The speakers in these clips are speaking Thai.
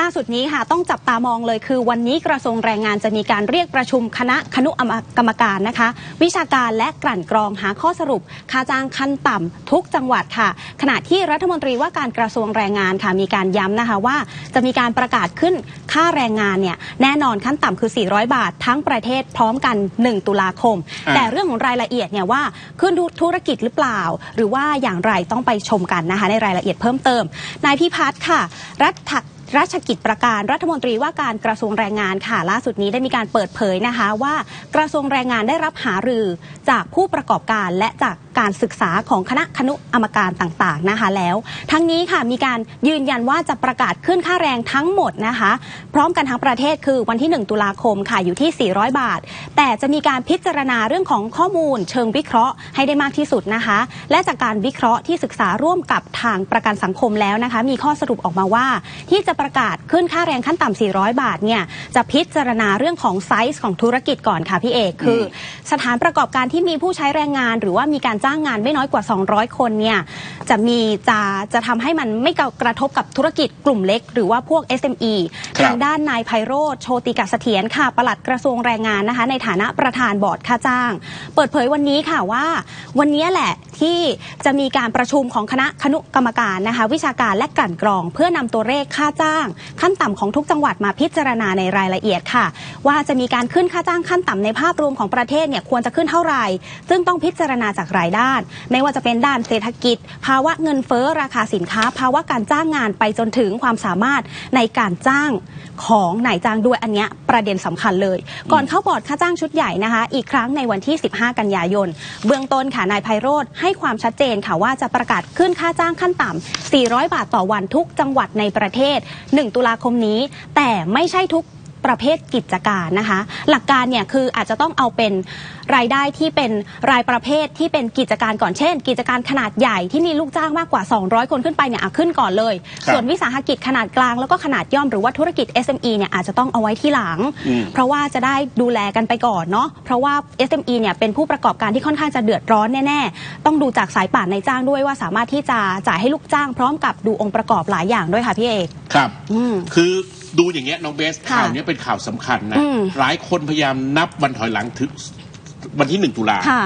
ล่าสุดนี้ค่ะต้องจับตามองเลยคือ วันนี้กระทรวงแรงงานจะมีการเรียกประชุมคณะคณุกรรมการนะคะ วิชาการและกลั่นกรองหาข้อสรุป ค่าจ้างขั้นต่ำทุกจังหวัดค่ะ ขณะที่รัฐมนตรีว่าการกระทรวงแรงงานค่ะมีการย้ำนะคะว่า จะมีการประกาศขึ้นค่าแรงงานเนี่ยแน่นอนขั้นต่ำคือ 400 บาท ทั้งประเทศพร้อมกัน 1 ตุลาคมอ่าแต่เรื่องของรายละเอียดเนี่ยว่าขึ้นธุรกิจหรือเปล่า หรือว่าอย่างไรต้องไปชมกันนะคะในรายละเอียดเพิ่มเติมนายพิพัฒน์ค่ะ รัฐ ราชกิจประการรัฐมนตรีว่าการกระทรวงแรงงานค่ะล่าสุดนี้ได้มีการเปิดเผยนะคะ ว่ากระทรวงแรงงานได้รับหารือจากผู้ประกอบการและจากการศึกษาของคณะคณุกรรมการต่างๆนะคะแล้ว ทั้งนี้ค่ะมีการยืนยันว่าจะประกาศขึ้นค่าแรงทั้งหมดนะคะ พร้อมกันทั้งประเทศคือวันที่ 1 ตุลาคมค่ะอยู่ที่ 400 บาท แต่จะมีการพิจารณาเรื่องของข้อมูล เชิงวิเคราะห์ให้ได้มากที่สุดนะคะ และจากการวิเคราะห์ที่ศึกษาร่วมกับทางประกันสังคมแล้วนะคะ มีข้อสรุปออกมาว่า ที่จะประกาศขึ้นค่าแรงขั้นต่ำ400 บาทเนี่ยจะพิจารณาเรื่องของไซส์ของธุรกิจก่อนค่ะพี่เอกคือ สถานประกอบการที่มีผู้ใช้แรงงาน หรือว่ามีการจ้างงานไม่น้อยกว่า 200 คนเนี่ยจะมีจะจะทำให้มันไม่กระทบกับธุรกิจกลุ่มเล็ก หรือว่าพวก SME ครับทางด้านนายไพโรธโชติกาเสถียรค่ะปลัดกระทรวงแรงงานนะคะในฐานะประธานบอร์ดค่าจ้าง เปิดเผยวันนี้ค่ะว่า วันนี้แหละที่จะมีการประชุมของคณะคณุกรรมการนะคะวิชาการและกลั่นกรอง เพื่อนำตัวเลขค่าจ้าง ขั้นต่ำของทุกจังหวัดมาพิจารณาในรายละเอียดค่ะ ว่าจะมีการขึ้นค่าจ้างขั้นต่ำในภาพรวมของประเทศเนี่ยควรจะขึ้นเท่าไหร่ซึ่งต้องพิจารณาจากหลายด้าน ไม่ว่าจะเป็นด้านเศรษฐกิจ ภาวะเงินเฟ้อราคาสินค้า ภาวะการจ้างงานไปจนถึงความสามารถในการจ้างของนายจ้างด้วยอันเนี้ยประเด็นสำคัญเลย ก่อนเข้าบอร์ดค่าจ้างชุดใหญ่นะคะ อีกครั้งในวันที่ 15 กันยายน เบื้องต้นค่ะนายไพโรธให้ความชัดเจนค่ะว่าจะประกาศขึ้นค่าจ้างขั้นต่ำ400 บาทต่อวันทุกจังหวัดในประเทศ 1 ตุลาคมนี้ แต่ไม่ใช่ทุก ประเภทกิจการนะคะ หลักการเนี่ยคืออาจจะต้องเอาเป็นรายได้ที่เป็นรายประเภทที่เป็นกิจการก่อนเช่น กิจการขนาดใหญ่ที่มีลูกจ้างมากกว่า 200 คนขึ้นไปเนี่ยอะขึ้นก่อนเลยครับส่วนวิสาหกิจขนาดกลางแล้วก็ขนาดย่อมหรือว่าธุรกิจ SME เนี่ยอาจจะต้องเอาไว้ที่หลังอืมเพราะว่าจะได้ดูแลกันไปก่อนเนาะเพราะว่า SME เนี่ยเป็นผู้ประกอบการที่ค่อนข้างจะเดือดร้อนแน่ๆต้องดูจากสายป่านในจ้างด้วยว่าสามารถที่จะจ่ายให้ลูกจ้างพร้อมกับดูองค์ประกอบหลายอย่างด้วยค่ะพี่เอกครับอืมคือ ดูอย่างเงี้ยน้องเบสค่ะข่าวเนี้ยเป็นข่าวสำคัญนะอืมหลายคนพยายามนับวันถอยหลังถึงวันที่หนึ่งตุลาค่ะ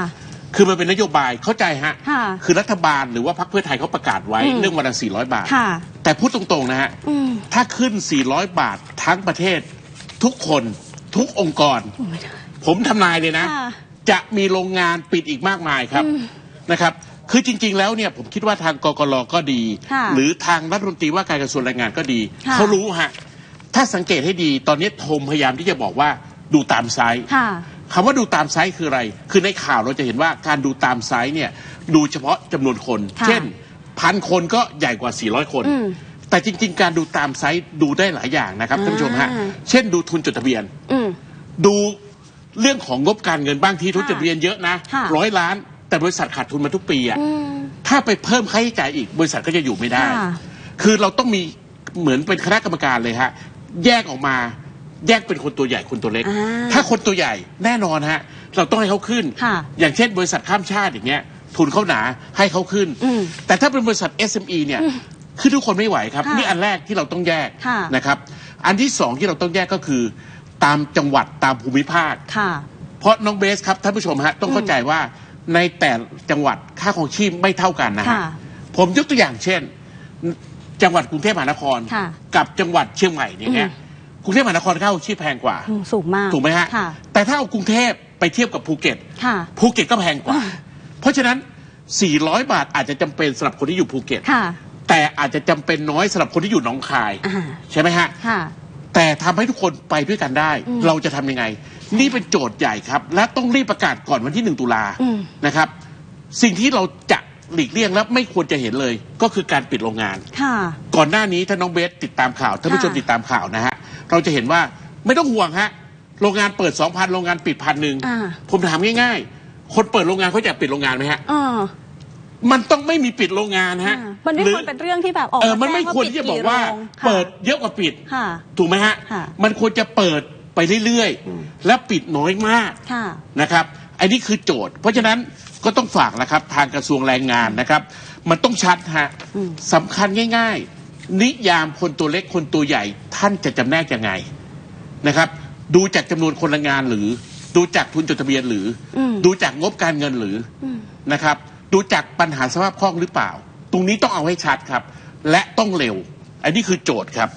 คือมันเป็นนโยบายเข้าใจฮะค่ะคือรัฐบาลหรือว่าพรรคเพื่อไทยเขาประกาศไว้อืมเรื่องวันละ400 บาทค่ะแต่พูดตรงๆนะฮะอืมถ้าขึ้น 400 บาททั้งประเทศ ทุกคนทุกองค์กร ผมทำนายเลยนะค่ะจะมีโรงงานปิดอีกมากมายครับอืมนะครับ คือจริง ๆ แล้วเนี่ยผมคิดว่าทางกกรก็ดีค่ะหรือทางรัฐมนตรีว่าการกระทรวงแรงงานก็ดีค่ะเขารู้ฮะ ถ้าสังเกตให้ดีตอนนี้โทมพยายามที่จะบอกว่าดูตามไซส์ค่ะ คำว่าดูตามไซส์คืออะไร คือในข่าวเราจะเห็นว่าการดูตามไซส์เนี่ยดูเฉพาะจำนวนคน ค่ะเช่นพันคนก็ใหญ่กว่า 400 คน อืมแต่จริง ๆ การดูตามไซส์ดูได้หลายอย่างนะครับท่านผู้ชมฮะ อ่า เช่นดูทุนจดทะเบียน อืม ดูเรื่องของงบการเงินบางทีทุนจดทะเบียนเยอะนะค่ะ ร้อยล้าน แต่บริษัทขาดทุนมาทุกปีอะ อืม ถ้าไปเพิ่มค่าใช้จ่ายอีกบริษัทก็จะอยู่ไม่ได้ ค่ะคือเราต้องมีเหมือนเป็นคณะกรรมการเลยฮะ แยกออกมา แยกเป็นคนตัวใหญ่คนตัวเล็ก อ่าถ้าคนตัวใหญ่แน่นอนฮะ เราต้องให้เขาขึ้น ค่ะ อย่างเช่นบริษัทข้ามชาติอย่างเงี้ยทุนเขาหนาให้เขาขึ้น อืมแต่ถ้าเป็นบริษัท SME เนี่ยคือทุกคนไม่ไหวครับ ค่ะนี่อันแรกที่เราต้องแยกค่ะนะครับ อันที่สองที่เราต้องแยกก็คือ ตามจังหวัดตามภูมิภาค ค่ะ เพราะน้องเบสครับท่านผู้ชมฮะต้องเข้าใจว่าในแต่ละจังหวัดค่าของชีพไม่เท่ากันนะฮะค่ะ ผมยกตัวอย่างเช่น จังหวัดกรุงเทพมหานคร ค่ะกับจังหวัดเชียงใหม่อย่างเงี้ยกรุงเทพมหานครค่าของชีพแพงกว่า อืมสูงมากถูกไหมฮะ ค่ะ แต่ถ้าเอากรุงเทพไปเทียบกับภูเก็ต ค่ะ ภูเก็ตก็แพงกว่า เพราะฉะนั้น 400 บาทอาจจะจำเป็นสำหรับคนที่อยู่ภูเก็ต ค่ะ แต่อาจจะจำเป็นน้อยสำหรับคนที่อยู่หนองคาย อ่า ใช่ไหมฮะ ค่ะ แต่ทำให้ทุกคนไปด้วยกันได้ อืมเราจะทำยังไง นี่เป็นโจทย์ใหญ่ครับ และต้องรีบประกาศก่อนวันที่หนึ่งตุลาอืม นะครับ สิ่งที่เราจะ หลีกเลี่ยงและไม่ควรจะเห็นเลย ก็คือการปิดโรงงาน ค่ะ ก่อนหน้านี้ถ้าน้องเบสติดตามข่าวท่านผู้ชมค่ะ ติดตามข่าวนะฮะเราจะเห็นว่าไม่ต้องห่วงฮะโรงงานเปิดสองพันโรงงานปิดพันหนึ่งอ่า ผมถามง่ายๆ คนเปิดโรงงานเขาอยากปิดโรงงานไหมฮะเออมันต้องไม่มีปิดโรงงานฮะอ่ามันไม่หรือควรเป็นเรื่องที่แบบออกเออมามันไม่แจ้งควรที่จะบอกว่าปิดโรงค่ะเปิดเยอะกว่าปิด ค่ะ ถูกไหมฮะ ค่ะ มันควรจะเปิดไปเรื่อยๆ และปิดน้อยมากค่ะ นะครับ อันนี้คือโจทย์ เพราะฉะนั้น ก็ต้องฝากนะครับ ทางกระทรวงแรงงานนะครับ มันต้องชัดฮะอืมสำคัญง่าย ๆ นิยามคนตัวเล็กคนตัวใหญ่ ท่านจะจำแนกยังไงนะครับ ดูจากจำนวนคนแรงงานหรือ ดูจากทุนจดทะเบียนหรืออมดูจากงบการเงินหรืออมนะครับ ดูจากปัญหาสภาพคล่องหรือเปล่า ตรงนี้ต้องเอาให้ชัดครับ และต้องเร็ว อันนี้คือโจทย์ครับ